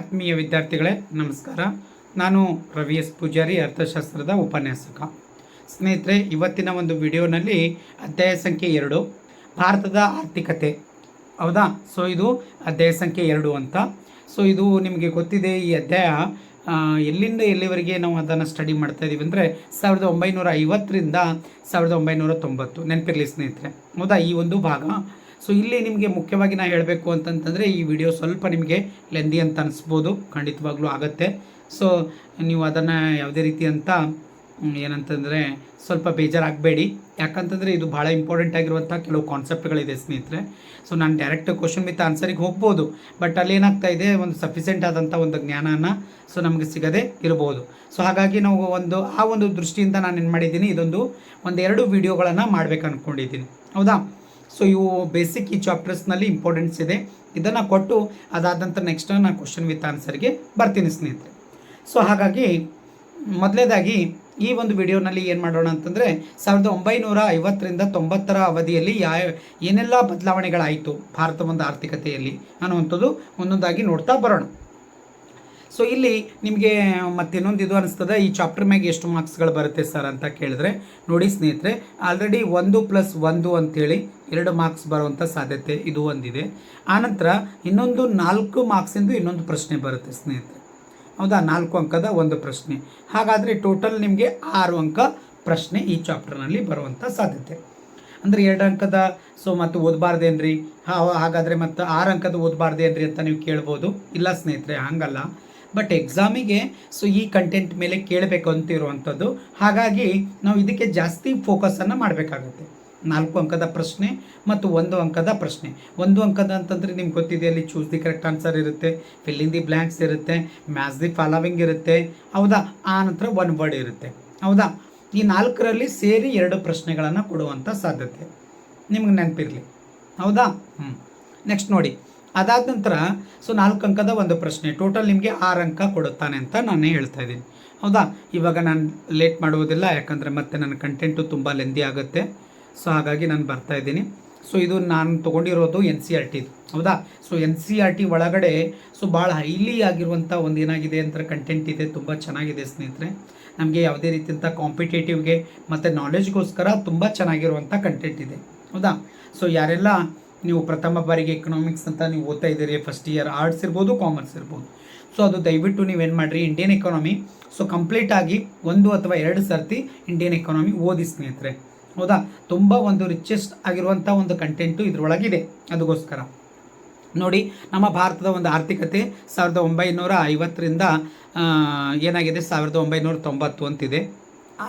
ಆತ್ಮೀಯ ವಿದ್ಯಾರ್ಥಿಗಳೇ, ನಮಸ್ಕಾರ. ನಾನು ರವಿ ಎಸ್. ಪೂಜಾರಿ, ಅರ್ಥಶಾಸ್ತ್ರದ ಉಪನ್ಯಾಸಕ. ಸ್ನೇಹಿತರೆ, ಇವತ್ತಿನ ಒಂದು ವಿಡಿಯೋನಲ್ಲಿ ಅಧ್ಯಾಯ ಸಂಖ್ಯೆ ಎರಡು, ಭಾರತದ ಆರ್ಥಿಕತೆ. ಹೌದಾ? ಸೊ ಇದು ಅಧ್ಯಾಯ ಸಂಖ್ಯೆ ಎರಡು ಅಂತ. ಸೊ ಇದು ನಿಮಗೆ ಗೊತ್ತಿದೆ, ಈ ಅಧ್ಯಾಯ ಎಲ್ಲಿಂದ ಎಲ್ಲಿವರೆಗೆ ನಾವು ಅದನ್ನು ಸ್ಟಡಿ ಮಾಡ್ತಾ ಇದ್ದೀವಿ ಅಂದರೆ ಸಾವಿರದ ಒಂಬೈನೂರ ಐವತ್ತರಿಂದ ಸಾವಿರದ ಒಂಬೈನೂರ ತೊಂಬತ್ತು. ನೆನಪಿರಲಿ ಸ್ನೇಹಿತರೆ. ಹೌದಾ? ಈ ಒಂದು ಭಾಗ. ಸೊ ಇಲ್ಲಿ ನಿಮಗೆ ಮುಖ್ಯವಾಗಿ ನಾ ಹೇಳಬೇಕು ಅಂತಂತಂದರೆ, ಈ ವಿಡಿಯೋ ಸ್ವಲ್ಪ ನಿಮಗೆ ಲೆಂದಿ ಅಂತ ಅನಿಸ್ಬೋದು. ಖಂಡಿತವಾಗ್ಲೂ ಆಗುತ್ತೆ. ಸೊ ನೀವು ಅದನ್ನು ಯಾವುದೇ ರೀತಿ ಅಂತ ಏನಂತಂದರೆ ಸ್ವಲ್ಪ ಬೇಜಾರಾಗಬೇಡಿ. ಯಾಕಂತಂದರೆ ಇದು ಭಾಳ ಇಂಪಾರ್ಟೆಂಟ್ ಆಗಿರುವಂಥ ಕೆಲವು ಕಾನ್ಸೆಪ್ಟ್ಗಳಿದೆ ಸ್ನೇಹಿತರೆ. ಸೊ ನಾನು ಡೈರೆಕ್ಟ್ ಕ್ವಶನ್ ವಿತ್ ಆನ್ಸರಿಗೆ ಹೋಗ್ಬೋದು. ಬಟ್ ಅಲ್ಲಿ ಏನಾಗ್ತಾ ಇದೆ, ಒಂದು ಸಫಿಸೆಂಟ್ ಆದಂಥ ಒಂದು ಜ್ಞಾನನ ಸೊ ನಮಗೆ ಸಿಗದೆ ಇರಬಹುದು ಸೊ ಹಾಗಾಗಿ ನಾವು ಒಂದು, ಆ ಒಂದು ದೃಷ್ಟಿಯಿಂದ ನಾನು ಏನು ಮಾಡಿದ್ದೀನಿ, ಇದೊಂದು, ಒಂದೆರಡು ವಿಡಿಯೋಗಳನ್ನು ಮಾಡ್ಬೇಕು ಅಂದ್ಕೊಂಡಿದ್ದೀನಿ ಹೌದಾ? ಸೊ ಇವು ಬೇಸಿಕ್ ಈ ಚಾಪ್ಟರ್ಸ್ನಲ್ಲಿ ಇಂಪಾರ್ಟೆನ್ಸ್ ಇದೆ. ಇದನ್ನು ಕೊಟ್ಟು ಅದಾದ ನಂತರ ನೆಕ್ಸ್ಟ್ ನಾನು ಕ್ವಶನ್ ವಿತ್ ಆನ್ಸರ್ಗೆ ಬರ್ತೀನಿ ಸ್ನೇಹಿತರೆ. ಸೊ ಹಾಗಾಗಿ ಮೊದಲೇದಾಗಿ ಈ ಒಂದು ವಿಡಿಯೋನಲ್ಲಿ ಏನು ಮಾಡೋಣ ಅಂತಂದರೆ ಸಾವಿರದ ಒಂಬೈನೂರ ಐವತ್ತರಿಂದ ತೊಂಬತ್ತರ ಅವಧಿಯಲ್ಲಿ ಯಾ ಏನೆಲ್ಲ ಬದಲಾವಣೆಗಳಾಯಿತು ಭಾರತ ಒಂದು ಆರ್ಥಿಕತೆಯಲ್ಲಿ ಅನ್ನುವಂಥದ್ದು ಒಂದೊಂದಾಗಿ ನೋಡ್ತಾ ಬರೋಣ. ಸೊ ಇಲ್ಲಿ ನಿಮಗೆ ಮತ್ತೆ ಇನ್ನೊಂದು ಇದು ಅನಿಸ್ತದೆ, ಈ ಚಾಪ್ಟರ್ ಮ್ಯಾಗೆ ಎಷ್ಟು ಮಾರ್ಕ್ಸ್ಗಳು ಬರುತ್ತೆ ಸರ್ ಅಂತ ಕೇಳಿದ್ರೆ, ನೋಡಿ ಸ್ನೇಹಿತರೆ ಆಲ್ರೆಡಿ ಒಂದು ಪ್ಲಸ್ ಒಂದು ಅಂತೇಳಿ ಎರಡು ಮಾರ್ಕ್ಸ್ ಬರುವಂಥ ಸಾಧ್ಯತೆ ಇದು ಒಂದಿದೆ. ಆನಂತರ ಇನ್ನೊಂದು ನಾಲ್ಕು ಮಾರ್ಕ್ಸಿಂದು ಇನ್ನೊಂದು ಪ್ರಶ್ನೆ ಬರುತ್ತೆ ಸ್ನೇಹಿತರೆ. ಹೌದಾ? ನಾಲ್ಕು ಅಂಕದ ಒಂದು ಪ್ರಶ್ನೆ. ಹಾಗಾದರೆ ಟೋಟಲ್ ನಿಮಗೆ ಆರು ಅಂಕ ಪ್ರಶ್ನೆ ಈ ಚಾಪ್ಟರ್ನಲ್ಲಿ ಬರುವಂಥ ಸಾಧ್ಯತೆ. ಅಂದರೆ ಎರಡು ಅಂಕದ ಸೊ ಮತ್ತು ಓದಬಾರ್ದೇನ್ರಿ? ಹಾಗಾದರೆ ಮತ್ತು ಆರು ಅಂಕದ ಓದಬಾರ್ದೇನ್ರಿ ಅಂತ ನೀವು ಕೇಳ್ಬೋದು. ಇಲ್ಲ ಸ್ನೇಹಿತರೆ, ಹಂಗಲ್ಲ. ಬಟ್ ಎಕ್ಸಾಮಿಗೆ ಸೊ ಈ ಕಂಟೆಂಟ್ ಮೇಲೆ ಕೇಳಬೇಕು ಅಂತ ಇರುವಂಥದ್ದು ಹಾಗಾಗಿ ನಾವು ಇದಕ್ಕೆ ಜಾಸ್ತಿ ಫೋಕಸನ್ನು ಮಾಡಬೇಕಾಗುತ್ತೆ. ನಾಲ್ಕು ಅಂಕದ ಪ್ರಶ್ನೆ ಮತ್ತು ಒಂದು ಅಂಕದ ಪ್ರಶ್ನೆ. ಒಂದು ಅಂಕದ ಅಂತಂದರೆ ನಿಮ್ಗೆ ಗೊತ್ತಿದೆ, ಅಲ್ಲಿ ಚೂಸ್ ದಿ ಕರೆಕ್ಟ್ ಆನ್ಸರ್ ಇರುತ್ತೆ ಫಿಲ್ಲಿಂಗ್ ದಿ ಬ್ಲ್ಯಾಂಕ್ಸ್ ಇರುತ್ತೆ ಮ್ಯಾಚ್ ದಿ ಫಾಲೋವಿಂಗ್ ಇರುತ್ತೆ. ಹೌದಾ? ಆ ನಂತರ ಒನ್ ವರ್ಡ್ ಇರುತ್ತೆ. ಹೌದಾ? ಈ ನಾಲ್ಕರಲ್ಲಿ ಸೇರಿ ಎರಡು ಪ್ರಶ್ನೆಗಳನ್ನು ಕೊಡುವಂಥ ಸಾಧ್ಯತೆ. ನಿಮ್ಗೆ ನೆನಪಿರಲಿ. ಹೌದಾ? ಹ್ಞೂ ನೆಕ್ಸ್ಟ್ ನೋಡಿ. ಅದಾದ ನಂತರ ಸೊ ನಾಲ್ಕು ಅಂಕದ ಒಂದು ಪ್ರಶ್ನೆ ಟೋಟಲ್ ನಿಮಗೆ ಆರು ಅಂಕ ಕೊಡುತ್ತಾನೆ ಅಂತ ನಾನು ಹೇಳ್ತಾ ಇದ್ದೀನಿ. ಹೌದಾ? ಇವಾಗ ನಾನು ಲೇಟ್ ಮಾಡುವುದಿಲ್ಲ, ಯಾಕಂದರೆ ಮತ್ತೆ ನನ್ನ ಕಂಟೆಂಟು ತುಂಬ ಲೆಂದಿ ಆಗುತ್ತೆ. ಸೊ ಹಾಗಾಗಿ ನಾನು ಬರ್ತಾ ಇದ್ದೀನಿ. ಸೊ ಇದು ನಾನು ತೊಗೊಂಡಿರೋದು ಎನ್ ಸಿ ಆರ್ ಟಿದು ಹೌದಾ? So N C R T ಒಳಗಡೆ ಸೊ ಭಾಳ ಹೈಲಿ ಆಗಿರುವಂಥ ಒಂದು ಏನಾಗಿದೆ ಅಂತ ಕಂಟೆಂಟ್ ಇದೆ, ತುಂಬ ಚೆನ್ನಾಗಿದೆ ಸ್ನೇಹಿತರೆ. ನಮಗೆ ಯಾವುದೇ ರೀತಿಯಂಥ ಕಾಂಪಿಟೇಟಿವ್ಗೆ ಮತ್ತು ನಾಲೆಜ್ಗೋಸ್ಕರ ತುಂಬ ಚೆನ್ನಾಗಿರುವಂಥ ಕಂಟೆಂಟ್ ಇದೆ. ಹೌದಾ? ಸೊ ಯಾರೆಲ್ಲ ನೀವು ಪ್ರಥಮ ಬಾರಿಗೆ ಎಕನಾಮಿಕ್ಸ್ ಅಂತ ನೀವು ಓದ್ತಾ ಇದ್ದೀರಿ ಫಸ್ಟ್ ಇಯರ್ ಆರ್ಟ್ಸ್ ಇರ್ಬೋದು ಕಾಮರ್ಸ್ ಇರ್ಬೋದು. ಸೊ ಅದು ದಯವಿಟ್ಟು ನೀವೇನು ಮಾಡಿರಿ ಇಂಡಿಯನ್ ಎಕಾನಮಿ ಸೊ ಕಂಪ್ಲೀಟ್ ಆಗಿ ಒಂದು ಅಥವಾ ಎರಡು ಸರ್ತಿ ಇಂಡಿಯನ್ ಎಕಾನಮಿ ಓದಿ ಸ್ನೇಹಿತರೆ. ಹೌದಾ? ತುಂಬ ಒಂದು ರಿಚೆಸ್ಟ್ ಆಗಿರುವಂಥ ಒಂದು ಕಂಟೆಂಟು ಇದರೊಳಗಿದೆ. ಅದಕ್ಕೋಸ್ಕರ ನೋಡಿ, ನಮ್ಮ ಭಾರತದ ಒಂದು ಆರ್ಥಿಕತೆ ಸಾವಿರದ ಒಂಬೈನೂರ ಐವತ್ತರಿಂದ ಏನಾಗಿದೆ? ಸಾವಿರದ ಒಂಬೈನೂರ ತೊಂಬತ್ತು ಅಂತಿದೆ.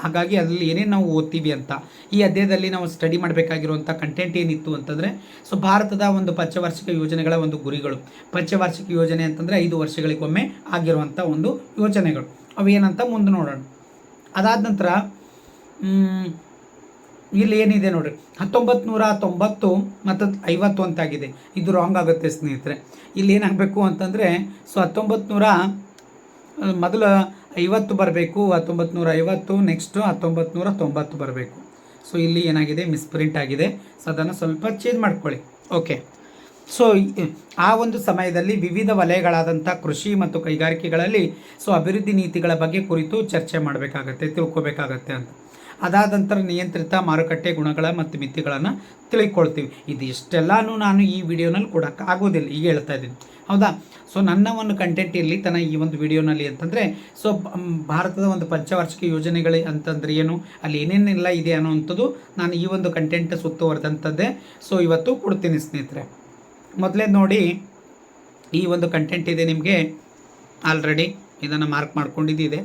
ಹಾಗಾಗಿ ಅದರಲ್ಲಿ ಏನೇನು ನಾವು ಓದ್ತೀವಿ ಅಂತ, ಈ ಅಧ್ಯಾಯದಲ್ಲಿ ನಾವು ಸ್ಟಡಿ ಮಾಡಬೇಕಾಗಿರುವಂಥ ಕಂಟೆಂಟ್ ಏನಿತ್ತು ಅಂತಂದರೆ, ಸೊ ಭಾರತದ ಒಂದು ಪಂಚವಾರ್ಷಿಕ ಯೋಜನೆಗಳ ಒಂದು ಗುರಿಗಳು. ಪಂಚವಾರ್ಷಿಕ ಯೋಜನೆ ಅಂತಂದರೆ ಐದು ವರ್ಷಗಳಿಗೊಮ್ಮೆ ಆಗಿರುವಂಥ ಒಂದು ಯೋಜನೆಗಳು. ಅವು ಏನಂತ ಮುಂದೆ ನೋಡೋಣ. ಅದಾದ ನಂತರ ಇಲ್ಲಿ ಏನಿದೆ ನೋಡಿರಿ. ಹತ್ತೊಂಬತ್ತು ನೂರ ತೊಂಬತ್ತು ಮತ್ತು ಐವತ್ತು ಅಂತಾಗಿದೆ. ಇದು ರಾಂಗ್ ಆಗುತ್ತೆ ಸ್ನೇಹಿತರೆ. ಇಲ್ಲಿ ಏನಾಗಬೇಕು ಅಂತಂದರೆ, ಸೊ ಹತ್ತೊಂಬತ್ತು ನೂರ ಮೊದಲು ಐವತ್ತು ಬರಬೇಕು ಹತ್ತೊಂಬತ್ತು ನೂರ ಐವತ್ತು ನೆಕ್ಸ್ಟು ಹತ್ತೊಂಬತ್ತು ನೂರ ತೊಂಬತ್ತು ಬರಬೇಕು. ಸೊ ಇಲ್ಲಿ ಏನಾಗಿದೆ? ಮಿಸ್ಪ್ರಿಂಟ್ ಆಗಿದೆ. ಸೊ ಅದನ್ನು ಸ್ವಲ್ಪ ಚೇಂಜ್ ಮಾಡ್ಕೊಳ್ಳಿ. ಓಕೆ ಸೊ ಆ ಒಂದು ಸಮಯದಲ್ಲಿ ವಿವಿಧ ವಲಯಗಳಾದಂಥ ಕೃಷಿ ಮತ್ತು ಕೈಗಾರಿಕೆಗಳಲ್ಲಿ ಸೊ ಅಭಿವೃದ್ಧಿ ನೀತಿಗಳ ಬಗ್ಗೆ ಕುರಿತು ಚರ್ಚೆ ಮಾಡಬೇಕಾಗತ್ತೆ, ತಿಳ್ಕೊಬೇಕಾಗತ್ತೆ ಅಂತ. ಅದಾದ ನಂತರ ನಿಯಂತ್ರಿತ ಮಾರುಕಟ್ಟೆ ಗುಣಗಳ ಮತ್ತು ಮಿತಿಗಳನ್ನು ತಿಳ್ಕೊಳ್ತೀವಿ. ಇದು ಇಷ್ಟೆಲ್ಲಾನು ನಾನು ಈ ವಿಡಿಯೋನಲ್ಲಿ ಕೊಡೋಕ್ಕೆ ಆಗೋದಿಲ್ಲ. ಈಗ ಹೇಳ್ತಾ ಇದ್ದೀನಿ. ಹೌದಾ? ಸೊ ನನ್ನ ಒಂದು ಕಂಟೆಂಟ್ ಇರಲಿ ತನ್ನ ಈ ಒಂದು ವಿಡಿಯೋನಲ್ಲಿ ಅಂತಂದರೆ ಸೊ ಭಾರತದ ಒಂದು ಪಂಚವಾರ್ಷಿಕ ಯೋಜನೆಗಳು ಅಂತಂದ್ರೆ ಏನು? ಅಲ್ಲಿ ಏನೇನೆಲ್ಲ ಇದೆ ಅನ್ನೋವಂಥದ್ದು ನಾನು ಈ ಒಂದು ಕಂಟೆಂಟ್ ಸುತ್ತುವರೆದಂಥದ್ದೇ. ಸೊ ಇವತ್ತು ಕೊಡ್ತೀನಿ ಸ್ನೇಹಿತರೆ. ಮೊದಲೇ ನೋಡಿ, ಈ ಒಂದು ಕಂಟೆಂಟ್ ಇದೆ ನಿಮಗೆ. ಆಲ್ರೆಡಿ ಇದನ್ನು ಮಾರ್ಕ್ ಮಾಡ್ಕೊಂಡಿದ್ದಿದೆ.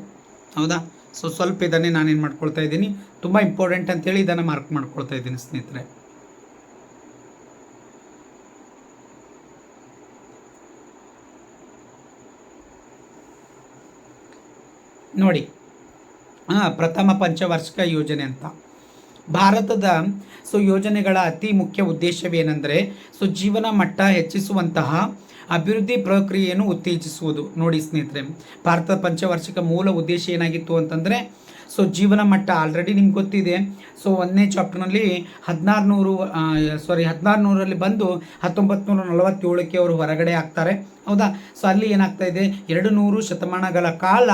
ಹೌದಾ? ಸೊ ಸ್ವಲ್ಪ ಇದನ್ನೇ ನಾನೇನು ಮಾಡ್ಕೊಳ್ತಾ ಇದ್ದೀನಿ. ತುಂಬ ಇಂಪಾರ್ಟೆಂಟ್ ಅಂತೇಳಿ ಇದನ್ನು ಮಾರ್ಕ್ ಮಾಡ್ಕೊಳ್ತಾ ಇದ್ದೀನಿ ಸ್ನೇಹಿತರೆ. ನೋಡಿ. ಪ್ರಥಮ ಪಂಚವಾರ್ಷಿಕ ಯೋಜನೆ ಅಂತ. ಭಾರತದ ಸೊ ಯೋಜನೆಗಳ ಅತಿ ಮುಖ್ಯ ಉದ್ದೇಶವೇನೆಂದರೆ ಸೊ ಜೀವನ ಮಟ್ಟ ಹೆಚ್ಚಿಸುವಂತಹ ಅಭಿವೃದ್ಧಿ ಪ್ರಕ್ರಿಯೆಯನ್ನು ಉತ್ತೇಜಿಸುವುದು. ನೋಡಿ ಸ್ನೇಹಿತರೆ, ಭಾರತದ ಪಂಚವಾರ್ಷಿಕ ಮೂಲ ಉದ್ದೇಶ ಏನಾಗಿತ್ತು ಅಂತಂದರೆ, ಸೊ ಜೀವನ ಮಟ್ಟ ಆಲ್ರೆಡಿ ನಿಮ್ಗೆ ಗೊತ್ತಿದೆ. ಸೊ ಒಂದನೇ ಚಾಪ್ಟರ್ನಲ್ಲಿ ಹದಿನಾರು ನೂರು ಸಾರಿ ಹದಿನಾರು ನೂರಲ್ಲಿ ಬಂದು ಹತ್ತೊಂಬತ್ತು ನೂರ ನಲವತ್ತೇಳಕ್ಕೆ ಅವರು ಹೊರಗಡೆ ಆಗ್ತಾರೆ. ಹೌದಾ? ಸೊ ಅಲ್ಲಿ ಏನಾಗ್ತಾ ಇದೆ? ಎರಡು ನೂರು ಶತಮಾನಗಳ ಕಾಲ,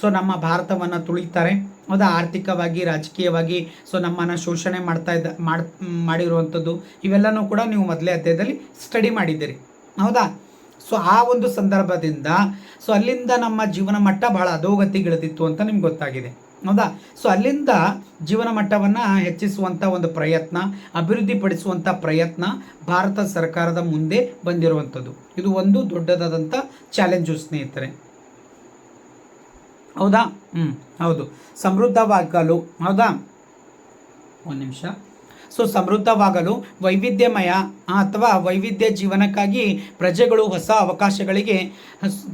ಸೊ ನಮ್ಮ ಭಾರತವನ್ನು ತುಳಿತಾರೆ. ಹೌದಾ? ಆರ್ಥಿಕವಾಗಿ, ರಾಜಕೀಯವಾಗಿ, ಸೊ ನಮ್ಮನ್ನು ಶೋಷಣೆ ಮಾಡ್ತಾ ಇದ್ದ, ಮಾಡಿ, ಮಾಡಿರುವಂಥದ್ದು. ಇವೆಲ್ಲನೂ ಕೂಡ ನೀವು ಮೊದಲೇ ಅಧ್ಯಾಯದಲ್ಲಿ ಸ್ಟಡಿ ಮಾಡಿದ್ದೀರಿ. ಹೌದಾ? ಸೊ ಆ ಒಂದು ಸಂದರ್ಭದಿಂದ ಸೊ ಅಲ್ಲಿಂದ ನಮ್ಮ ಜೀವನ ಮಟ್ಟ ಬಹಳ ಅಧೋಗತಿಗಿಳಿದಿತ್ತು ಅಂತ ನಿಮ್ಗೆ ಗೊತ್ತಾಗಿದೆ. ಹೌದಾ? ಸೊ ಅಲ್ಲಿಂದ ಜೀವನ ಮಟ್ಟವನ್ನು ಹೆಚ್ಚಿಸುವಂಥ ಒಂದು ಪ್ರಯತ್ನ ಅಭಿವೃದ್ಧಿಪಡಿಸುವಂಥ ಪ್ರಯತ್ನ ಭಾರತ ಸರ್ಕಾರದ ಮುಂದೆ ಬಂದಿರುವಂಥದ್ದು. ಇದು ಒಂದು ದೊಡ್ಡದಾದಂಥ ಚಾಲೆಂಜು ಸ್ನೇಹಿತರೆ. ಹೌದಾ? ಹ್ಞೂ ಹೌದು. ಸಮೃದ್ಧವಾಗಲು, ಹೌದಾ? ಒಂದು ನಿಮಿಷ. ಸೊ ಸಮೃದ್ಧವಾಗಲು ವೈವಿಧ್ಯಮಯ ಅಥವಾ ವೈವಿಧ್ಯ ಜೀವನಕ್ಕಾಗಿ ಪ್ರಜೆಗಳು ಹೊಸ ಅವಕಾಶಗಳಿಗೆ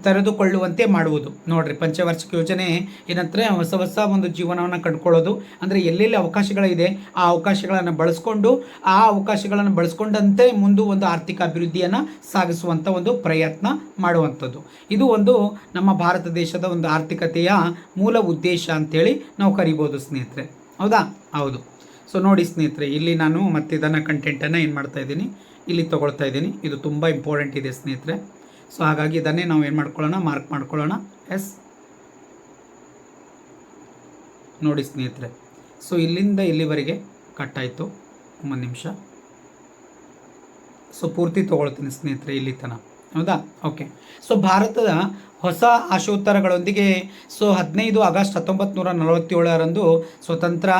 ತೆರೆದುಕೊಳ್ಳುವಂತೆ ಮಾಡುವುದು. ನೋಡ್ರಿ, ಪಂಚವಾರ್ಷಿಕ ಯೋಜನೆ ಏನಂದರೆ ಹೊಸ ಹೊಸ ಒಂದು ಜೀವನವನ್ನು ಕಂಡುಕೊಳ್ಳೋದು. ಅಂದರೆ ಎಲ್ಲೆಲ್ಲಿ ಅವಕಾಶಗಳಿದೆ, ಆ ಅವಕಾಶಗಳನ್ನು ಬಳಸ್ಕೊಂಡು, ಆ ಅವಕಾಶಗಳನ್ನು ಬಳಸ್ಕೊಂಡಂತೆ ಮುಂದೆ ಒಂದು ಆರ್ಥಿಕ ಅಭಿವೃದ್ಧಿಯನ್ನು ಸಾಗಿಸುವಂಥ ಒಂದು ಪ್ರಯತ್ನ ಮಾಡುವಂಥದ್ದು. ಇದು ಒಂದು ನಮ್ಮ ಭಾರತ ದೇಶದ ಒಂದು ಆರ್ಥಿಕತೆಯ ಮೂಲ ಉದ್ದೇಶ ಅಂತೇಳಿ ನಾವು ಕರಿಬೋದು ಸ್ನೇಹಿತರೆ. ಹೌದಾ? ಹೌದು. ಸೊ ನೋಡಿ ಸ್ನೇಹಿತರೆ, ಇಲ್ಲಿ ನಾನು ಮತ್ತೆ ಇದನ್ನು ಕಂಟೆಂಟನ್ನು ಏನು ಮಾಡ್ತಾ ಇದ್ದೀನಿ? ಇಲ್ಲಿ ತೊಗೊಳ್ತಾ ಇದ್ದೀನಿ. ಇದು ತುಂಬ ಇಂಪಾರ್ಟೆಂಟ್ ಇದೆ ಸ್ನೇಹಿತರೆ. ಸೊ ಹಾಗಾಗಿ ಇದನ್ನೇ ನಾವು ಏನು ಮಾಡ್ಕೊಳ್ಳೋಣ? ಮಾರ್ಕ್ ಮಾಡ್ಕೊಳ್ಳೋಣ. ಎಸ್ ನೋಡಿ ಸ್ನೇಹಿತರೆ. ಸೊ ಇಲ್ಲಿಂದ ಇಲ್ಲಿವರೆಗೆ ಕಟ್ ಆಯಿತು ಒಂದು ನಿಮಿಷ. ಸೊ ಪೂರ್ತಿ ತೊಗೊಳ್ತೀನಿ ಸ್ನೇಹಿತರೆ, ಇಲ್ಲಿ ತನಕ. ಹೌದಾ? ಓಕೆ ಸೊ ಭಾರತದ ಹೊಸ ಆಶೋತ್ತರಗಳೊಂದಿಗೆ ಸೊ ಹದಿನೈದು ಆಗಸ್ಟ್ ಹತ್ತೊಂಬತ್ತು ನೂರ ನಲವತ್ತೇಳರಂದು ಸ್ವತಂತ್ರ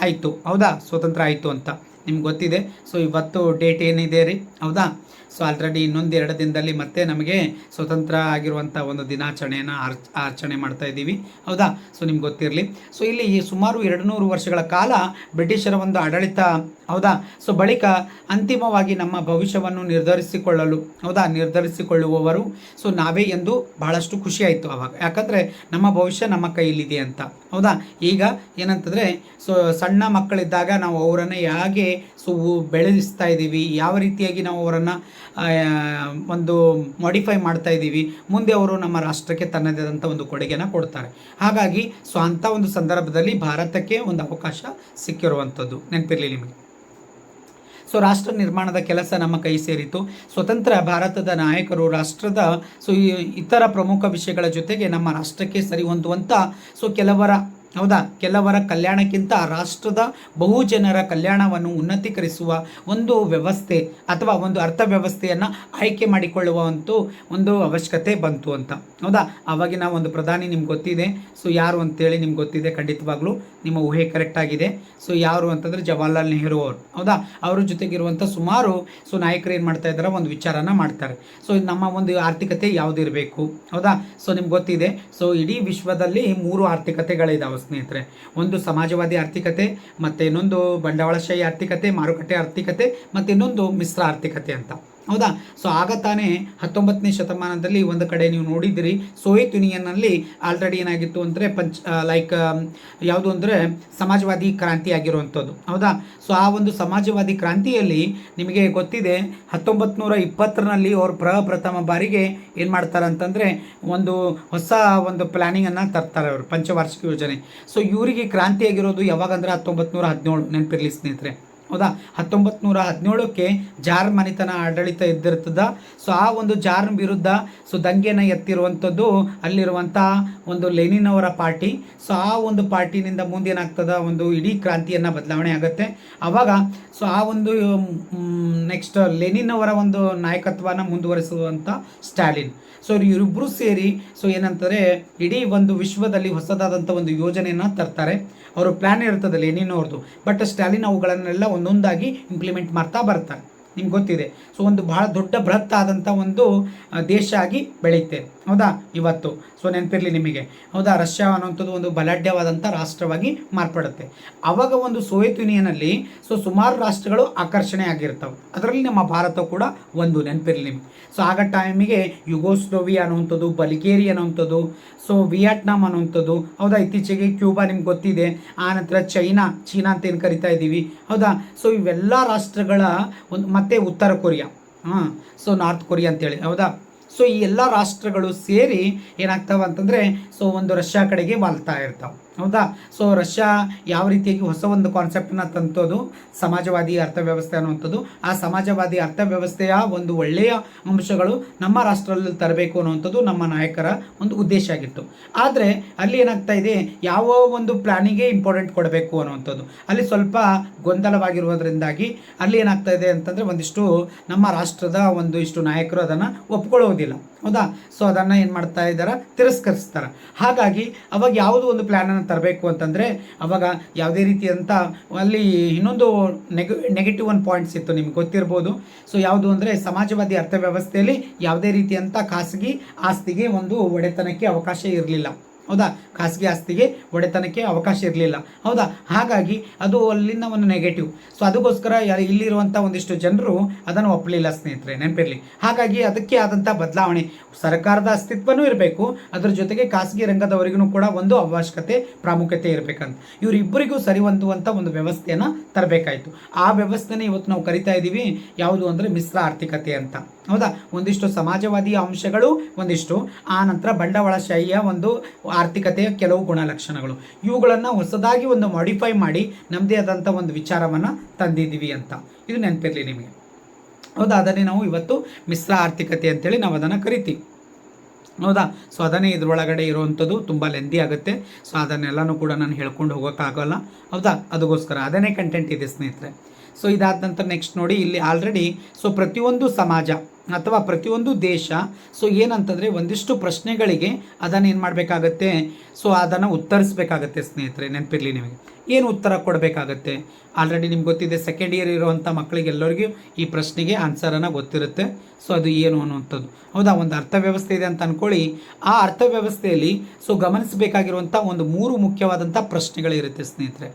ಆಯಿತು. ಹೌದಾ? ಸ್ವತಂತ್ರ ಆಯಿತು ಅಂತ ನಿಮ್ಗೆ ಗೊತ್ತಿದೆ. ಸೊ ಇವತ್ತು ಡೇಟ್ ಏನಿದೆ ರೀ? ಹೌದಾ? ಸೊ ಆಲ್ರೆಡಿ ಇನ್ನೊಂದು ಎರಡು ದಿನದಲ್ಲಿ ಮತ್ತೆ ನಮಗೆ ಸ್ವತಂತ್ರ ಆಗಿರುವಂಥ ಒಂದು ದಿನಾಚರಣೆಯನ್ನು ಆರ್ ಆಚರಣೆ ಮಾಡ್ತಾ ಇದ್ದೀವಿ. ಹೌದಾ? ಸೊ ನಿಮ್ಗೆ ಗೊತ್ತಿರಲಿ. ಸೊ ಇಲ್ಲಿ ಸುಮಾರು ಎರಡು ನೂರು ವರ್ಷಗಳ ಕಾಲ ಬ್ರಿಟಿಷರ ಒಂದು ಆಡಳಿತ, ಹೌದಾ? ಸೊ ಬಳಿಕ ಅಂತಿಮವಾಗಿ ನಮ್ಮ ಭವಿಷ್ಯವನ್ನು ನಿರ್ಧರಿಸಿಕೊಳ್ಳಲು, ಹೌದಾ? ನಿರ್ಧರಿಸಿಕೊಳ್ಳುವವರು. ಸೊ ನಾವೇ ಎಂದು ಬಹಳಷ್ಟು ಖುಷಿ ಆಯಿತು ಅವಾಗ. ಯಾಕಂದರೆ ನಮ್ಮ ಭವಿಷ್ಯ ನಮ್ಮ ಕೈಯಲ್ಲಿದೆ ಅಂತ. ಹೌದಾ? ಈಗ ಏನಂತಂದರೆ, ಸೊ, ಸಣ್ಣ ಮಕ್ಕಳಿದ್ದಾಗ ನಾವು ಅವರನ್ನು ಹೇಗೆ ಸೊ ಬೆಳೆಸ್ತಾ ಇದ್ದೀವಿ, ಯಾವ ರೀತಿಯಾಗಿ ನಾವು ಅವರನ್ನು ಒಂದು ಮಾಡಿಫೈ ಮಾಡ್ತಾ ಇದ್ದೀವಿ. ಮುಂದೆ ಅವರು ನಮ್ಮ ರಾಷ್ಟ್ರಕ್ಕೆ ತನ್ನದೇ ಆದಂಥ ಒಂದು ಕೊಡುಗೆನ ಕೊಡ್ತಾರೆ. ಹಾಗಾಗಿ ಸೊ ಅಂಥ ಒಂದು ಸಂದರ್ಭದಲ್ಲಿ ಭಾರತಕ್ಕೆ ಒಂದು ಅವಕಾಶ ಸಿಕ್ಕಿರುವಂಥದ್ದು. ನೆನಪಿರಲಿ ನಿಮಗೆ. ಸೊ, ರಾಷ್ಟ್ರ ನಿರ್ಮಾಣದ ಕೆಲಸ ನಮ್ಮ ಕೈ ಸೇರಿತು. ಸ್ವತಂತ್ರ ಭಾರತದ ನಾಯಕರು, ರಾಷ್ಟ್ರದ, ಸೊ ಇತರ ಪ್ರಮುಖ ವಿಷಯಗಳ ಜೊತೆಗೆ ನಮ್ಮ ರಾಷ್ಟ್ರಕ್ಕೆ ಸರಿ ಹೊಂದುವಂಥ ಸೊ, ಕೆಲವರ ಹೌದಾ? ಕೆಲವರ ಕಲ್ಯಾಣಕ್ಕಿಂತ ರಾಷ್ಟ್ರದ ಬಹುಜನರ ಕಲ್ಯಾಣವನ್ನು ಉನ್ನತೀಕರಿಸುವ ಒಂದು ವ್ಯವಸ್ಥೆ ಅಥವಾ ಒಂದು ಅರ್ಥವ್ಯವಸ್ಥೆಯನ್ನು ಆಯ್ಕೆ ಮಾಡಿಕೊಳ್ಳುವ ಒಂದು ಒಂದು ಅವಶ್ಯಕತೆ ಬಂತು ಅಂತ. ಹೌದಾ? ಆವಾಗಿನ ಒಂದು ಪ್ರಧಾನಿ ನಿಮ್ಗೆ ಗೊತ್ತಿದೆ. ಸೊ ಯಾರು ಅಂತೇಳಿ ನಿಮ್ಗೆ ಗೊತ್ತಿದೆ ಖಂಡಿತವಾಗ್ಲೂ. ನಿಮ್ಮ ಊಹೆ ಕರೆಕ್ಟ್ ಆಗಿದೆ. ಸೊ ಯಾರು ಅಂತಂದರೆ ಜವಾಹರ್ಲಾಲ್ ನೆಹರು ಅವರು. ಹೌದಾ? ಅವ್ರ ಜೊತೆಗಿರುವಂಥ ಸುಮಾರು ಸೊ ನಾಯಕರು ಏನು ಮಾಡ್ತಾ ಇದ್ದಾರೆ ಒಂದು ವಿಚಾರನ ಮಾಡ್ತಾರೆ. ಸೊ ನಮ್ಮ ಒಂದು ಆರ್ಥಿಕತೆ ಯಾವುದಿರಬೇಕು ಹೌದಾ? ಸೊ ನಿಮ್ಗೆ ಗೊತ್ತಿದೆ. ಸೊ ಇಡೀ ವಿಶ್ವದಲ್ಲಿ ಮೂರು ಆರ್ಥಿಕತೆಗಳಿದಾವೆ ಸ್ನೇಹಿತರೆ. ಒಂದು ಸಮಾಜವಾದಿ ಆರ್ಥಿಕತೆ, ಮತ್ತು ಇನ್ನೊಂದು ಬಂಡವಾಳಶಾಹಿ ಆರ್ಥಿಕತೆ, ಮಾರುಕಟ್ಟೆ ಆರ್ಥಿಕತೆ, ಮತ್ತು ಇನ್ನೊಂದು ಮಿಶ್ರ ಆರ್ಥಿಕತೆ ಅಂತ. ಹೌದಾ? ಸೊ ಆಗ ತಾನೇ ಹತ್ತೊಂಬತ್ತನೇ ಶತಮಾನದಲ್ಲಿ ಒಂದು ಕಡೆ ನೀವು ನೋಡಿದಿರಿ ಸೋವಿಯತ್ ಯೂನಿಯನ್ನಲ್ಲಿ ಆಲ್ರೆಡಿ ಏನಾಗಿತ್ತು ಅಂದರೆ ಪಂಚ್ ಲೈಕ್ ಯಾವುದು ಅಂದರೆ ಸಮಾಜವಾದಿ ಕ್ರಾಂತಿ ಆಗಿರುವಂಥದ್ದು. ಹೌದಾ? ಸೊ ಆ ಒಂದು ಸಮಾಜವಾದಿ ಕ್ರಾಂತಿಯಲ್ಲಿ ನಿಮಗೆ ಗೊತ್ತಿದೆ ಹತ್ತೊಂಬತ್ತು ನೂರ ಇಪ್ಪತ್ತರಲ್ಲಿ ಅವ್ರು ಪ್ರಪ್ರಥಮ ಬಾರಿಗೆ ಏನು ಮಾಡ್ತಾರೆ ಅಂತಂದರೆ ಒಂದು ಹೊಸ ಒಂದು ಪ್ಲ್ಯಾನಿಂಗನ್ನು ತರ್ತಾರೆ ಅವರು ಪಂಚವಾರ್ಷಿಕ ಯೋಜನೆ. ಸೊ ಇವರಿಗೆ ಕ್ರಾಂತಿ ಆಗಿರೋದು ಯಾವಾಗಂದ್ರೆ ಹತ್ತೊಂಬತ್ತು ನೂರ ಹದಿನೇಳು ನೆನಪಿರಲಿ ಸ್ನೇಹಿತರೆ. ಹೌದಾ? ಹತ್ತೊಂಬತ್ತು ನೂರ ಹದಿನೇಳಕ್ಕೆ ಜಾರ್ ಮನೆತನ ಆಡಳಿತ ಇದ್ದಿರ್ತದ ಸೊ, ಆ ಒಂದು ಜಾರ್ ವಿರುದ್ಧ, ಸೊ, ದಂಗೆನ ಎತ್ತಿರುವಂಥದ್ದು ಅಲ್ಲಿರುವಂಥ ಒಂದು ಲೆನಿನ್ ಅವರ ಪಾರ್ಟಿ. ಸೊ, ಆ ಒಂದು ಪಾರ್ಟಿನಿಂದ ಮುಂದೇನಾಗ್ತದ? ಒಂದು ಇಡೀ ಕ್ರಾಂತಿಯನ್ನು ಬದಲಾವಣೆ ಆಗುತ್ತೆ. ಆವಾಗ, ಸೊ, ಆ ಒಂದು ನೆಕ್ಸ್ಟ್ ಲೆನಿನ್ ಅವರ ಒಂದು ನಾಯಕತ್ವನ ಮುಂದುವರಿಸುವಂಥ ಸ್ಟಾಲಿನ್. ಸೊ ಇವರಿಬ್ಬರು ಸೇರಿ, ಸೊ, ಏನಂತಾರೆ, ಇಡೀ ಒಂದು ವಿಶ್ವದಲ್ಲಿ ಹೊಸದಾದಂಥ ಒಂದು ಯೋಜನೆಯನ್ನು ತರ್ತಾರೆ. ಅವರು ಪ್ಲ್ಯಾನ್ ಇರ್ತದೆ ಲೆನಿನ್ ಅವ್ರದ್ದು ಬಟ್, ಸ್ಟಾಲಿನ್ ಅವುಗಳನ್ನೆಲ್ಲ ಒಂದೊಂದಾಗಿ ಇಂಪ್ಲಿಮೆಂಟ್ ಮಾಡ್ತಾ ಬರ್ತಾರೆ. ನಿಮ್ಗೆ ಗೊತ್ತಿದೆ. ಸೊ ಒಂದು ಬಹಳ ದೊಡ್ಡ ಬೃಹತ್ ಆದಂಥ ಒಂದು ದೇಶ ಆಗಿ ಬೆಳೆಯುತ್ತೆ ಹೌದಾ? ಇವತ್ತು. ಸೊ, ನೆನಪಿರಲಿ ನಿಮಗೆ. ಹೌದಾ? ರಷ್ಯಾ ಅನ್ನುವಂಥದ್ದು ಒಂದು ಬಲಾಢ್ಯವಾದಂಥ ರಾಷ್ಟ್ರವಾಗಿ ಮಾರ್ಪಡುತ್ತೆ. ಆವಾಗ ಒಂದು ಸೋವಿಯತ್ ಯೂನಿಯನಲ್ಲಿ, ಸೊ, ಸುಮಾರು ರಾಷ್ಟ್ರಗಳು ಆಕರ್ಷಣೆ ಆಗಿರ್ತವೆ ಅದರಲ್ಲಿ ನಮ್ಮ ಭಾರತ ಕೂಡ ಒಂದು, ನೆನಪಿರಲಿ ನಿಮಗೆ. ಸೊ, ಆಗ ಟೈಮಿಗೆ ಯುಗೋಸ್ಲೋವಿಯಾ ಅನ್ನುವಂಥದ್ದು, ಬಲ್ಗೇರಿ ಅನ್ನುವಂಥದ್ದು, ಸೊ, ವಿಯಟ್ನಾಂ ಅನ್ನುವಂಥದ್ದು, ಹೌದಾ? ಇತ್ತೀಚೆಗೆ ಕ್ಯೂಬಾ ನಿಮ್ಗೆ ಗೊತ್ತಿದೆ. ಆ ನಂತರ ಚೈನಾ, ಚೀನಾ ಅಂತ ಏನು ಕರಿತಾ ಇದ್ದೀವಿ. ಹೌದಾ? ಸೊ, ಇವೆಲ್ಲ ರಾಷ್ಟ್ರಗಳ ಒಂದು, ಮತ್ತೆ ಉತ್ತರ ಕೊರಿಯಾ. ಹಾಂ, ಸೊ, ನಾರ್ತ್ ಕೊರಿಯಾ ಅಂತೇಳಿ. ಹೌದಾ? ಸೊ ಈ ಎಲ್ಲ ರಾಷ್ಟ್ರಗಳು ಸೇರಿ ಏನಾಗ್ತಾವ ಅಂತಂದರೆ ಸೊ ಒಂದು ರಷ್ಯಾ ಕಡೆಗೆ ವಾಲ್ತಾ ಇರ್ತಾವೆ. ಹೌದಾ? ಸೊ ರಷ್ಯಾ ಯಾವ ರೀತಿಯಾಗಿ ಹೊಸ ಒಂದು ಕಾನ್ಸೆಪ್ಟನ್ನ ತಂತೋದು? ಸಮಾಜವಾದಿ ಅರ್ಥವ್ಯವಸ್ಥೆ ಅನ್ನುವಂಥದ್ದು. ಆ ಸಮಾಜವಾದಿ ಅರ್ಥವ್ಯವಸ್ಥೆಯ ಒಂದು ಒಳ್ಳೆಯ ಅಂಶಗಳು ನಮ್ಮ ರಾಷ್ಟ್ರದಲ್ಲಿ ತರಬೇಕು ಅನ್ನುವಂಥದ್ದು ನಮ್ಮ ನಾಯಕರ ಒಂದು ಉದ್ದೇಶ ಆಗಿತ್ತು. ಆದರೆ ಅಲ್ಲಿ ಏನಾಗ್ತಾ ಇದೆ? ಯಾವ ಒಂದು ಪ್ಲಾನಿಗೆ ಇಂಪಾರ್ಟೆಂಟ್ ಕೊಡಬೇಕು ಅನ್ನುವಂಥದ್ದು. ಅಲ್ಲಿ ಸ್ವಲ್ಪ ಗೊಂದಲವಾಗಿರುವುದರಿಂದಾಗಿ ಅಲ್ಲಿ ಏನಾಗ್ತಾ ಇದೆ ಅಂತಂದರೆ ಒಂದಿಷ್ಟು ನಮ್ಮ ರಾಷ್ಟ್ರದ ಒಂದು ಇಷ್ಟು ನಾಯಕರು ಅದನ್ನು ಒಪ್ಕೊಳ್ಳೋದಿಲ್ಲ ಹೌದಾ? ಸೊ ಅದನ್ನು ಏನು ಮಾಡ್ತಾ ಇದ್ದಾರೆ ತಿರಸ್ಕರಿಸ್ತಾರೆ. ಹಾಗಾಗಿ, ಅವಾಗ ಯಾವುದು ಒಂದು ಪ್ಲ್ಯಾನನ್ನು ತರಬೇಕು ಅಂತಂದರೆ, ಅವಾಗ ಯಾವುದೇ ರೀತಿಯಂಥ ಅಲ್ಲಿ ಇನ್ನೊಂದು ನೆಗ ನೆಗೆಟಿವ್ ಒಂದು ಪಾಯಿಂಟ್ಸ್ ಇತ್ತು, ನಿಮ್ಗೆ ಗೊತ್ತಿರ್ಬೋದು. ಸೊ ಯಾವುದು ಅಂದರೆ, ಸಮಾಜವಾದಿ ಅರ್ಥವ್ಯವಸ್ಥೆಯಲ್ಲಿ ಯಾವುದೇ ರೀತಿಯಂಥ ಖಾಸಗಿ ಆಸ್ತಿಗೆ ಒಂದು ಒಡೆತನಕ್ಕೆ ಅವಕಾಶ ಇರಲಿಲ್ಲ. ಹೌದಾ? ಖಾಸಗಿ ಆಸ್ತಿಗೆ ಒಡೆತನಕ್ಕೆ ಅವಕಾಶ ಇರಲಿಲ್ಲ. ಹೌದಾ? ಹಾಗಾಗಿ ಅದು ಅಲ್ಲಿನ ಒಂದು ನೆಗೆಟಿವ್ ಸೊ ಅದಕ್ಕೋಸ್ಕರ ಇಲ್ಲಿರುವಂಥ ಒಂದಿಷ್ಟು ಜನರು ಅದನ್ನು ಒಪ್ಪಲಿಲ್ಲ ಸ್ನೇಹಿತರೆ, ನೆನಪಿರಲಿ. ಹಾಗಾಗಿ ಅದಕ್ಕೆ ಆದಂಥ ಬದಲಾವಣೆ. ಸರ್ಕಾರದ ಅಸ್ತಿತ್ವನೂ ಇರಬೇಕು, ಅದರ ಜೊತೆಗೆ ಖಾಸಗಿ ರಂಗದವರಿಗೂ ಕೂಡ ಒಂದು ಅವಶ್ಯಕತೆ, ಪ್ರಾಮುಖ್ಯತೆ ಇರಬೇಕಂತ. ಇವರಿಬ್ಬರಿಗೂ ಸರಿ ಹೊಂದುವಂಥ ಒಂದು ವ್ಯವಸ್ಥೆಯನ್ನು ತರಬೇಕಾಯಿತು. ಆ ವ್ಯವಸ್ಥೆನೇ ಇವತ್ತು ನಾವು ಕರಿತಾ ಇದ್ದೀವಿ ಯಾವುದು ಅಂದರೆ ಮಿಶ್ರ ಆರ್ಥಿಕತೆ ಅಂತ. ಹೌದಾ? ಒಂದಿಷ್ಟು ಸಮಾಜವಾದಿ ಅಂಶಗಳು, ಒಂದಿಷ್ಟು ಆ ನಂತರ ಬಂಡವಾಳಶಾಹಿಯ ಒಂದು ಆರ್ಥಿಕತೆಯ ಕೆಲವು ಗುಣಲಕ್ಷಣಗಳು. ಇವುಗಳನ್ನು ಹೊಸದಾಗಿ ಒಂದು ಮಾಡಿಫೈ ಮಾಡಿ ನಮ್ಮದೇ ಆದಂಥ ಒಂದು ವಿಚಾರವನ್ನು ತಂದಿದ್ದೀವಿ ಅಂತ. ಇದು ನೆನಪಿರಲಿ ನಿಮಗೆ. ಹೌದಾ? ಅದನ್ನೇ ನಾವು ಇವತ್ತು ಮಿಶ್ರ ಆರ್ಥಿಕತೆ ಅಂತೇಳಿ ನಾವು ಅದನ್ನು ಕರಿತೀವಿ. ಹೌದಾ? ಸೊ ಅದನ್ನೇ ಇದರೊಳಗಡೆ ಇರುವಂಥದ್ದು ತುಂಬ ಲೆಂದಿ ಆಗುತ್ತೆ. ಸೊ ಅದನ್ನೆಲ್ಲನೂ ಕೂಡ ನಾನು ಹೇಳ್ಕೊಂಡು ಹೋಗೋಕ್ಕಾಗಲ್ಲ. ಹೌದಾ? ಅದಕ್ಕೋಸ್ಕರ ಅದನ್ನೇ ಕಂಟೆಂಟ್ ಇದೆ ಸ್ನೇಹಿತರೆ. ಸೊ ಇದಾದ ನಂತರ ನೆಕ್ಸ್ಟ್ ನೋಡಿ, ಇಲ್ಲಿ ಆಲ್ರೆಡಿ ಸೊ ಪ್ರತಿಯೊಂದು ಸಮಾಜ ಅಥವಾ ಪ್ರತಿಯೊಂದು ದೇಶ, ಸೊ ಏನಂತಂದರೆ ಒಂದಿಷ್ಟು ಪ್ರಶ್ನೆಗಳಿಗೆ ಅದನ್ನು ಏನು ಮಾಡಬೇಕಾಗತ್ತೆ? ಸೊ ಅದನ್ನು ಉತ್ತರಿಸಬೇಕಾಗತ್ತೆ ಸ್ನೇಹಿತರೆ, ನೆನಪಿರಲಿ ನಿಮಗೆ. ಏನು ಉತ್ತರ ಕೊಡಬೇಕಾಗತ್ತೆ? ಆಲ್ರೆಡಿ ನಿಮ್ಗೆ ಗೊತ್ತಿದೆ ಸೆಕೆಂಡ್ ಇಯರ್ ಇರುವಂಥ ಮಕ್ಕಳಿಗೆಲ್ಲರಿಗೂ ಈ ಪ್ರಶ್ನೆಗೆ ಆನ್ಸರನ್ನು ಗೊತ್ತಿರುತ್ತೆ. ಸೊ ಅದು ಏನು ಅನ್ನುವಂಥದ್ದು. ಹೌದಾ? ಒಂದು ಅರ್ಥವ್ಯವಸ್ಥೆ ಇದೆ ಅಂತ ಅಂದ್ಕೊಳ್ಳಿ ಆ ಅರ್ಥವ್ಯವಸ್ಥೆಯಲ್ಲಿ ಸೊ ಗಮನಿಸಬೇಕಾಗಿರುವಂಥ ಒಂದು ಮೂರು ಮುಖ್ಯವಾದಂಥ ಪ್ರಶ್ನೆಗಳಿರುತ್ತೆ ಸ್ನೇಹಿತರೆ.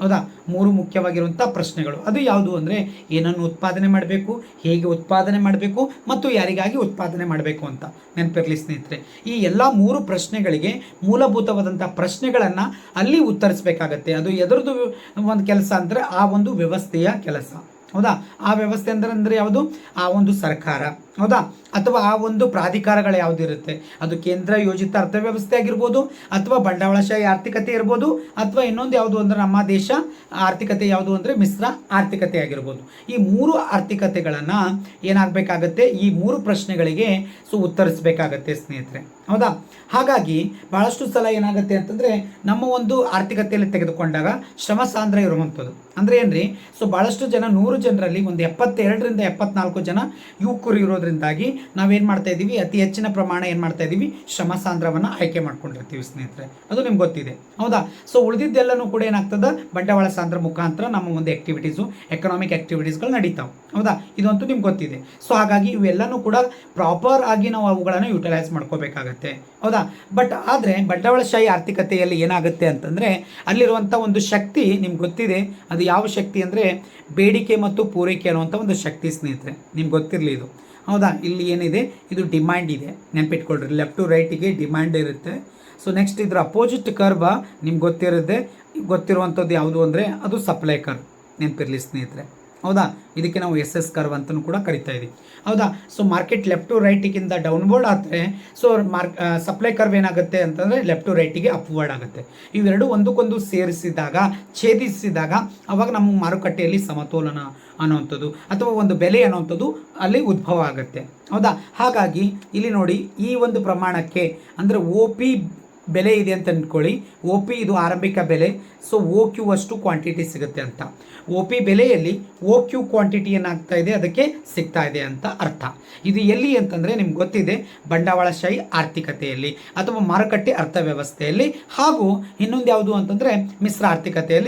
ಹೌದಾ? ಮೂರು ಮುಖ್ಯವಾಗಿರುವಂಥ ಪ್ರಶ್ನೆಗಳು. ಅದು ಯಾವುದು ಅಂದರೆ ಏನನ್ನು ಉತ್ಪಾದನೆ ಮಾಡಬೇಕು, ಹೇಗೆ ಉತ್ಪಾದನೆ ಮಾಡಬೇಕು ಮತ್ತು ಯಾರಿಗಾಗಿ ಉತ್ಪಾದನೆ ಮಾಡಬೇಕು ಅಂತ. ನೆನಪಿರಲಿ ಸ್ನೇಹಿತರೆ. ಈ ಎಲ್ಲ ಮೂರು ಪ್ರಶ್ನೆಗಳಿಗೆ ಮೂಲಭೂತವಾದಂಥ ಪ್ರಶ್ನೆಗಳನ್ನು ಅಲ್ಲಿ ಉತ್ತರಿಸಬೇಕಾಗತ್ತೆ. ಅದು ಎದುರದು ಒಂದು ಕೆಲಸ ಅಂದರೆ ಆ ಒಂದು ವ್ಯವಸ್ಥೆಯ ಕೆಲಸ. ಹೌದಾ? ಆ ವ್ಯವಸ್ಥೆ ಅಂದ್ರೆ ಅಂದರೆ ಯಾವುದು? ಆ ಒಂದು ಸರ್ಕಾರ. ಹೌದಾ? ಅಥವಾ ಆ ಒಂದು ಪ್ರಾಧಿಕಾರಗಳು ಯಾವುದಿರುತ್ತೆ? ಅದು ಕೇಂದ್ರ ಯೋಜಿತ ಅರ್ಥವ್ಯವಸ್ಥೆ ಆಗಿರ್ಬೋದು, ಅಥವಾ ಬಂಡವಾಳಶಾಹಿ ಆರ್ಥಿಕತೆ ಇರ್ಬೋದು, ಅಥವಾ ಇನ್ನೊಂದು ಯಾವುದು ಅಂದರೆ ನಮ್ಮ ದೇಶ ಆರ್ಥಿಕತೆ ಯಾವುದು ಅಂದರೆ ಮಿಶ್ರ ಆರ್ಥಿಕತೆ ಆಗಿರ್ಬೋದು. ಈ ಮೂರು ಆರ್ಥಿಕತೆಗಳನ್ನು ಏನಾಗಬೇಕಾಗತ್ತೆ? ಈ ಮೂರು ಪ್ರಶ್ನೆಗಳಿಗೆ ಸೊ ಉತ್ತರಿಸಬೇಕಾಗತ್ತೆ ಸ್ನೇಹಿತರೆ. ಹೌದಾ? ಹಾಗಾಗಿ ಭಾಳಷ್ಟು ಸಲ ಏನಾಗುತ್ತೆ ಅಂತಂದರೆ ನಮ್ಮ ಒಂದು ಆರ್ಥಿಕತೆಯಲ್ಲಿ ತೆಗೆದುಕೊಂಡಾಗ ಶ್ರಮ ಸಾಂದ್ರ ಇರುವಂಥದ್ದು. ಅಂದರೆ ರೀ ಸೊ ಭಾಳಷ್ಟು ಜನ, ನೂರು ಜನರಲ್ಲಿ ಒಂದು ಎಪ್ಪತ್ತೆರಡರಿಂದ ಎಪ್ಪತ್ನಾಲ್ಕು ಜನ ಯುವಕರು ಇರೋದ್ರಿಂದಾಗಿ ನಾವೇನು ಮಾಡ್ತಾ ಇದ್ದೀವಿ ಅತಿ ಹೆಚ್ಚಿನ ಪ್ರಮಾಣ ಏನು ಮಾಡ್ತಾ ಇದ್ದೀವಿ ಶ್ರಮ ಸಾಂದ್ರವನ್ನು ಆಯ್ಕೆ ಮಾಡ್ಕೊಂಡಿರ್ತೀವಿ, ಸ್ನೇಹಿತರೆ. ಅದು ನಿಮ್ಗೆ ಗೊತ್ತಿದೆ. ಹೌದಾ? ಸೊ ಉಳಿದಿದ್ದೆಲ್ಲನೂ ಕೂಡ ಏನಾಗ್ತದೆ? ಬಂಡವಾಳ ಸಾಂದ್ರ ಮುಖಾಂತರ ನಮ್ಮ ಒಂದು ಆ್ಯಕ್ಟಿವಿಟೀಸು ಎಕನಾಮಿಕ್ ಆ್ಯಕ್ಟಿವಿಟೀಸ್ಗಳು ನಡೀತಾವೆ. ಹೌದಾ? ಇದಂತೂ ನಿಮ್ಗೆ ಗೊತ್ತಿದೆ. ಸೊ ಹಾಗಾಗಿ ಇವೆಲ್ಲನೂ ಕೂಡ ಪ್ರಾಪರ್ ಆಗಿ ನಾವು ಅವುಗಳನ್ನು ಯುಟಿಲೈಸ್ ಮಾಡ್ಕೋಬೇಕಾಗತ್ತೆ. ಹೌದಾ? ಬಟ್ ಆದರೆ ಬಂಡವಾಳಶಾಹಿ ಆರ್ಥಿಕತೆಯಲ್ಲಿ ಏನಾಗುತ್ತೆ ಅಂತಂದರೆ ಅಲ್ಲಿರುವಂಥ ಒಂದು ಶಕ್ತಿ ನಿಮ್ಗೆ ಗೊತ್ತಿದೆ? ಅದು ಯಾವ ಶಕ್ತಿ ಅಂದರೆ ಬೇಡಿಕೆ ಮತ್ತು ಪೂರೈಕೆ ಅನ್ನುವಂಥ ಒಂದು ಶಕ್ತಿ, ಸ್ನೇಹಿತರೆ. ನಿಮ್ಗೆ ಗೊತ್ತಿರಲಿ ಇದು. ಹೌದಾ? ಇಲ್ಲಿ ಏನಿದೆ? ಇದು ಡಿಮ್ಯಾಂಡ್ ಇದೆ. ನೆನ್ಪಿಟ್ಕೊಳ್ರಿ. ಲೆಫ್ಟ್ ಟು ರೈಟಿಗೆ ಡಿಮ್ಯಾಂಡ್ ಇರುತ್ತೆ. ಸೊ ನೆಕ್ಸ್ಟ್ ಇದರ ಅಪೋಸಿಟ್ ಕರ್ವ ನಿಮ್ಗೆ ಗೊತ್ತಿರುತ್ತೆ ಗೊತ್ತಿರುವಂಥದ್ದು ಯಾವುದು ಅಂದರೆ ಅದು ಸಪ್ಲೈ ಕರ್ವ್ ನೆನಪಿರಲಿ ಸ್ನೇಹಿತರೆ. ಹೌದಾ? ಇದಕ್ಕೆ ನಾವು ಎಸ್ ಎಸ್ ಕರ್ವ್ ಅಂತಲೂ ಕೂಡ ಕರಿತಾ ಇದ್ದೀವಿ ಹೌದಾ? ಸೊ ಮಾರ್ಕೆಟ್ ಲೆಫ್ಟ್ ಟು ರೈಟಿಗಿಂತ ಡೌನ್ಬೋರ್ಡ್ ಆದರೆ ಸೊ ಮಾರ್ಕ್ ಸಪ್ಲೈ ಕರ್ವ್ ಏನಾಗುತ್ತೆ ಅಂತಂದರೆ ಲೆಫ್ಟ್ ಟು ರೈಟಿಗೆ ಅಪ್ವರ್ಡ್ ಆಗುತ್ತೆ. ಇವೆರಡು ಒಂದಕ್ಕೊಂದು ಸೇರಿಸಿದಾಗ, ಛೇದಿಸಿದಾಗ ಅವಾಗ ನಮ್ಮ ಮಾರುಕಟ್ಟೆಯಲ್ಲಿ ಸಮತೋಲನ ಅನ್ನುವಂಥದ್ದು ಅಥವಾ ಒಂದು ಬೆಲೆ ಅನ್ನುವಂಥದ್ದು ಅಲ್ಲಿ ಉದ್ಭವ ಆಗುತ್ತೆ. ಹೌದಾ? ಹಾಗಾಗಿ ಇಲ್ಲಿ ನೋಡಿ ಈ ಒಂದು ಪ್ರಮಾಣಕ್ಕೆ ಅಂದರೆ ಒ ಪಿ ಬೆಲೆ ಇದೆ ಅಂತ ಅಂದ್ಕೊಳ್ಳಿ ಒ ಪಿ ಇದು ಆರಂಭಿಕ ಬೆಲೆ. ಸೊ ಓ ಕ್ಯೂ ಅಷ್ಟು ಕ್ವಾಂಟಿಟಿ ಸಿಗುತ್ತೆ ಅಂತ. ಓ ಪಿ ಬೆಲೆಯಲ್ಲಿ ಓ ಕ್ಯೂ ಕ್ವಾಂಟಿಟಿ ಏನಾಗ್ತಾ ಇದೆ? ಅದಕ್ಕೆ ಸಿಗ್ತಾ ಇದೆ ಅಂತ ಅರ್ಥ. ಇದು ಎಲ್ಲಿ ಅಂತಂದರೆ ನಿಮ್ಗೆ ಗೊತ್ತಿದೆ ಬಂಡವಾಳಶಾಹಿ ಆರ್ಥಿಕತೆಯಲ್ಲಿ ಅಥವಾ ಮಾರುಕಟ್ಟೆ ಅರ್ಥವ್ಯವಸ್ಥೆಯಲ್ಲಿ. ಹಾಗೂ ಇನ್ನೊಂದು ಯಾವುದು ಅಂತಂದರೆ ಮಿಶ್ರ ಆರ್ಥಿಕತೆಯಲ್ಲಿ